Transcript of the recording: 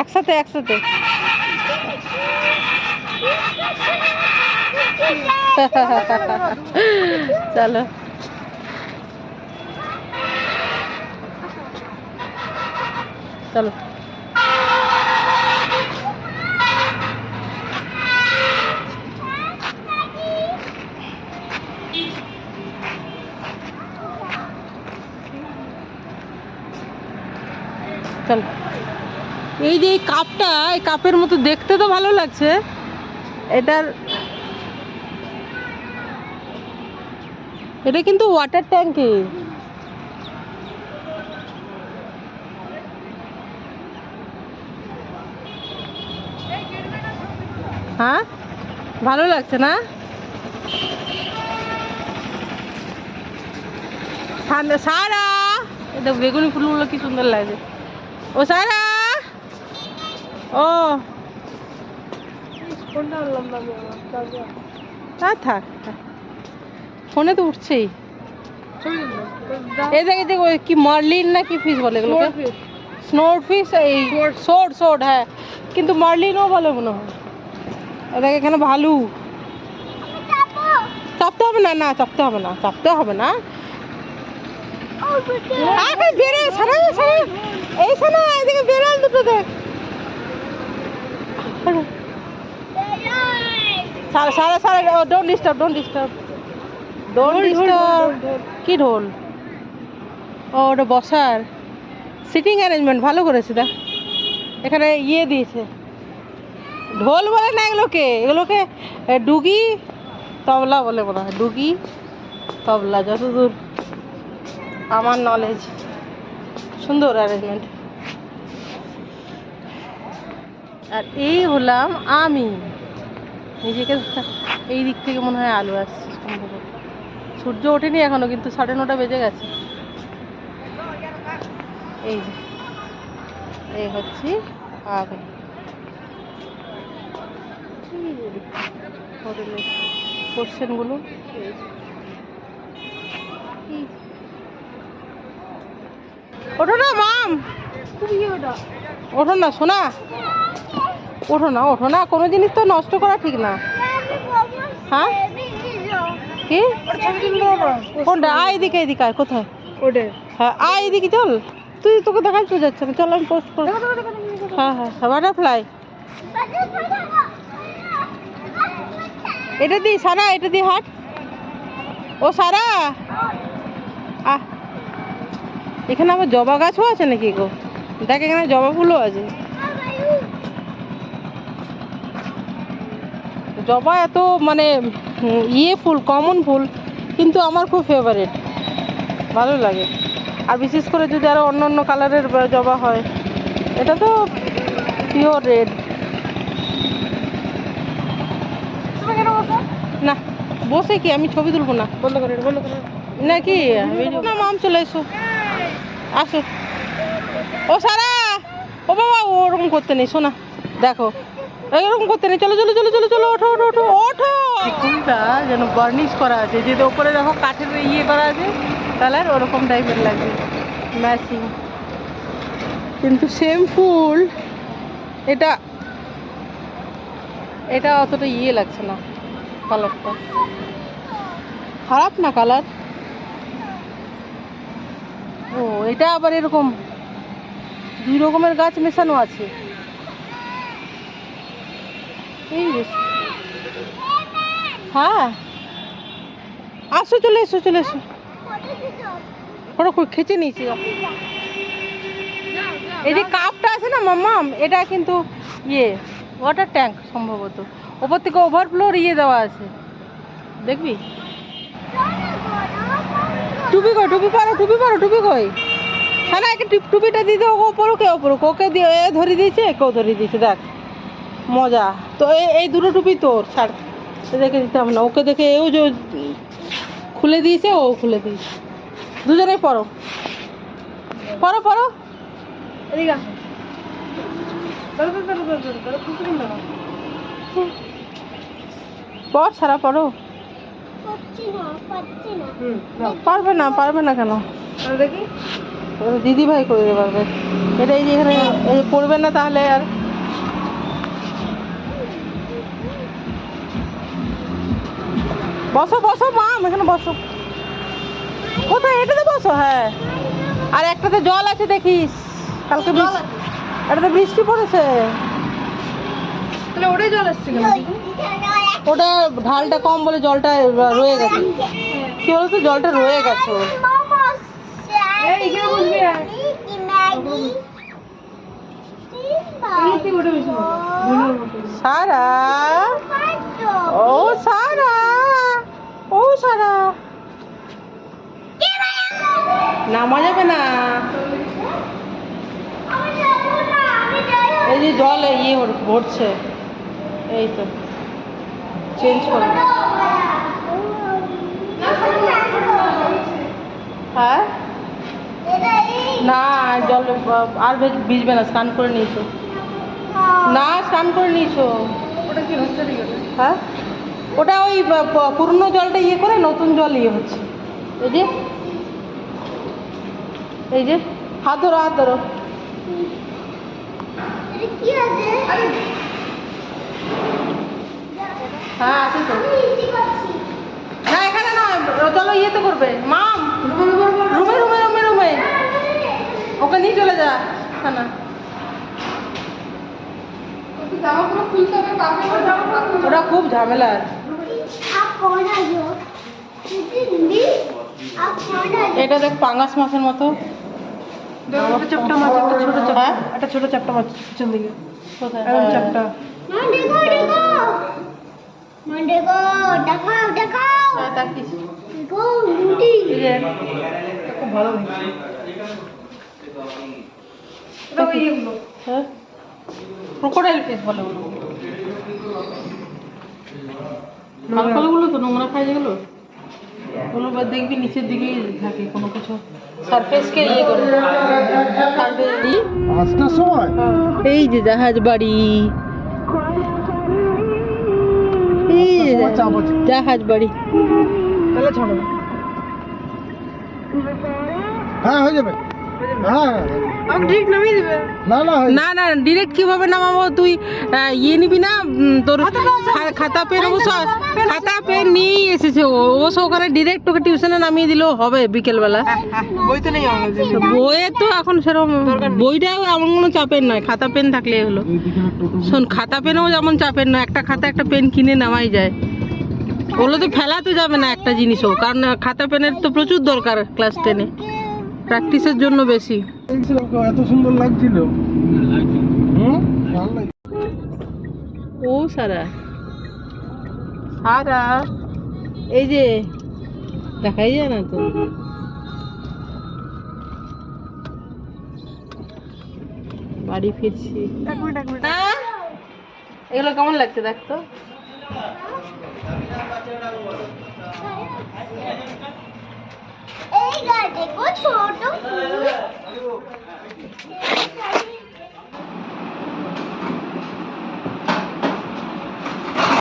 একসাথে একসাথে। চলো। চলো। চলো। এই যে এই কাপটা, এই কাপের মতো দেখতে তো ভালো লাগছে। এটার এটা কিন্তু ওয়াটার ট্যাঙ্কি হ্যাঁ? ভালো লাগছে না? ঠান্ডা সারা! এটা বেগুনি ফুলগুলো কি সুন্দর লাগছে। ও সারা ও? তারপর। তা থাক থাক। ফোনে তো উঠছেই। এই দেখে ওই কি মার্লিন না কি ফিশ বলে Swordfish। স্নোর ফিশ এই সোড সোড হ্যাঁ কিন্তু মার্লিনও ভালো মনে হয় এই দেখ এখানে ভালু চাপতে হবে না না চাপতে হবে না চাপতে হবে না আরে বেরে সারা সারা এই শোনা এদিকে বেড়াল দুটো দেখ সারা সারা সারা don't disturb don't disturb don't disturb. কি ঢোল? ও ওটা বসার। সিটিং অ্যারেঞ্জমেন্ট ভালো করেছে দা এখানে ইয়ে দিয়েছে। ঢোল বলে না এগুলোকে? এগুলোকে ডুগি তবলা বলে মনে হয়। ডুগি তবলা যতদূর আমার নলেজ সুন্দর অ্যারেঞ্জমেন্ট আর এই হলাম আমি। নিজেকে এই দিক থেকে মনে হয় আলো আসছে। সম্ভবত সূর্য ওঠেনি, এখনও কিন্তু সাড়ে নটা বেজে গেছে। এই এই হচ্ছে আমি। এই। ওঠো না মাম। ওঠো না শোনা ওঠো না ওঠো না কোনো জিনিস তো নষ্ট করা ঠিক না। হ্যাঁ? কি। কোনটা? আয় এদিকে এদিকে আয় কোথায়? হ্যাঁ আয় এদিকে চল। তুই তোকে দেখাই তো যাচ্ছে না চল আমি পোস্ট করব। হ্যাঁ হ্যাঁ বাটারফ্লাই এটা দি সারা এটা দি হাট। ও সারা। আহ। এখানে আবার জবা গাছও আছে নাকি গো? দেখ এখানে জবা ফুলও আছে। জবা এত মানে ইয়ে ফুল কমন ফুল কিন্তু আমার খুব ফেভারিট ভালো লাগে। আর বিশেষ করে যদি আরও অন্য অন্য কালারের জবা হয় এটা তো পিওর রেড না বসে কি? আমি ছবি তুলবো না। বন্ধ করে বন্ধ করে নাকি? মাম চলে এসো। আসো। ও সারা, ও বাবা ওরকম করতে নেই, শোনা, দেখো। এরকম করতে নেই, চলো চলো চলো চলো চলো, ওঠো ওঠো ওঠো ওঠো। ফুলটা যেন বার্নিশ করা আছে যেটা উপরে দেখো কাঠের ইয়ে করা আছে, কালার ওরকম টাইপের লাগবে। ম্যাচিং কিন্তু সেম ফুল, এটা এটা অতটা ইয়ে লাগছে না কালারটা খারাপ না কালার ও, এটা আবার এরকম দুই রকমের গাছ মেশানো আছে। এই। হ্যাঁ। আসো, চলে এসো চলে এসো। ওরা খুব খেচে নিয়েছি। এই যে কাপটা আছে না, মাম্মাম, এটা কিন্তু ইয়ে ওয়াটার ট্যাঙ্ক সম্ভবত। ওপর থেকে ওভারফ্লোর ইয়ে দেওয়া আছে। দেখবি? টুপি কই টুপি পারো টুপি পারো টুপি কই হ্যাঁ একে টুপিটা দিতে ও ওপরও কে ওপরও ওকে দিয়ে এ ধরে দিয়েছে কেউ ধরে দিয়েছে দেখ মজা তো এই দুটো টুপি তোর ছাড় দেখে দিতাম না ওকে দেখে এও যে খুলে দিয়েছে ও খুলে দিয়েছে দুজনেই পরো পরো পরো এদিকে। পর হুম, নাও। পারবে না পারবে না কেন? দিদি ভাই করে দিতে পারবে। এটা এই যে এখানে পড়বে না তাহলে আর। বসো বসো মাম এখানে বসো। কোথায়? এটাতে বসো হ্যাঁ। আর একটাতে জল আছে দেখিস। কালকে বৃষ্টি এটাতে বৃষ্টি পড়েছে। তাহলে ওটাই জল আসছে কেন? ওটা ঢালটা কম বলে জলটা রয়ে গেছে। কি বলতো? জলটা রয়ে গেছে মতো সারা। ও সারা। ও সারা। নামা যাবে না। এই যে জল ইয়ে ভরছে। এই তো। চেঞ্জ করে। হ্যাঁ? না জল আর ভেজ- ভিজবে না স্নান করে নিয়েছো। না স্নান করে নিয়েছো। ওটা কি হচ্ছে হ্যাঁ? ওটা ওই পুরনো জলটা ইয়ে করে নতুন জল ইয়ে হচ্ছে। এই যে। এই যে। হাত ধরো হাত ধরো। হ্যাঁ আছে তো না এখানে নয় চলো ইয়েতে করবে। মাম রুমে রুমে রুমে রুমে। ওকে নিয়ে চলে যা হ্যাঁ না ওটা খুব ঝামেলা। এটা দেখ পাঙ্গাস মাছের মতো। দেখো মাছ একটা ছোট চাপটা হ্যাঁ? একটা ছোট চাপটা মাছ পিছন দিকে। কোথায়? এরকম হ্যাঁ। চাপটা হ্যাঁ, দেখিস। এই যে, খুব ভালো হয়েছে। হ্যাঁ? ক্রোকোডাইল ফিস বলে ওগুলো। কালকালগুলো তো নোংরা খাই যেগুলো। ওগুলো বা দেখবি নিচের দিকেই থাকে কোনো কিছু। সারফেসকে ইয়ে করে। সময়? এই যে জাহাজ বাড়ি। জাহাজ বাড়ি। তাহলে ছাড়ো। হ্যাঁ হয়ে যাবে। হ্যাঁ। আমি নামিয়ে দেবে? না না না না ডিরেক্ট কীভাবে নামাবো? তুই ইয়ে নিবি না? তোর খাতা পেন অবশ্য খাতা পেন নিয়েই এসেছে ও। অবশ্য ওখানে ডিরেক্ট তোকে টিউশনে নামিয়ে দিলেও হবে বিকেলবেলা। বই তো নেই বইয়ে তো এখন সেরকম বইটাও এমন কোনো চাপের নয় খাতা পেন থাকলে হলো। শোন খাতা পেনও যেমন চাপের নয় একটা খাতা একটা পেন কিনে নেওয়াই যায়। ওগুলো তো ফেলাতে যাবে না একটা জিনিসও কারণ খাতা পেনের তো প্রচুর দরকার ক্লাস টেনে প্র্যাকটিসের জন্য বেশি। এত সুন্দর লাগছিল। হুম? ও সারা। সারা। এই যে দেখাই যায় না তো। বাড়ি ফিরছি। হ্যাঁ? এগুলো কেমন লাগছে দেখ তো এই গাড়ি দেখো ছোট ফুল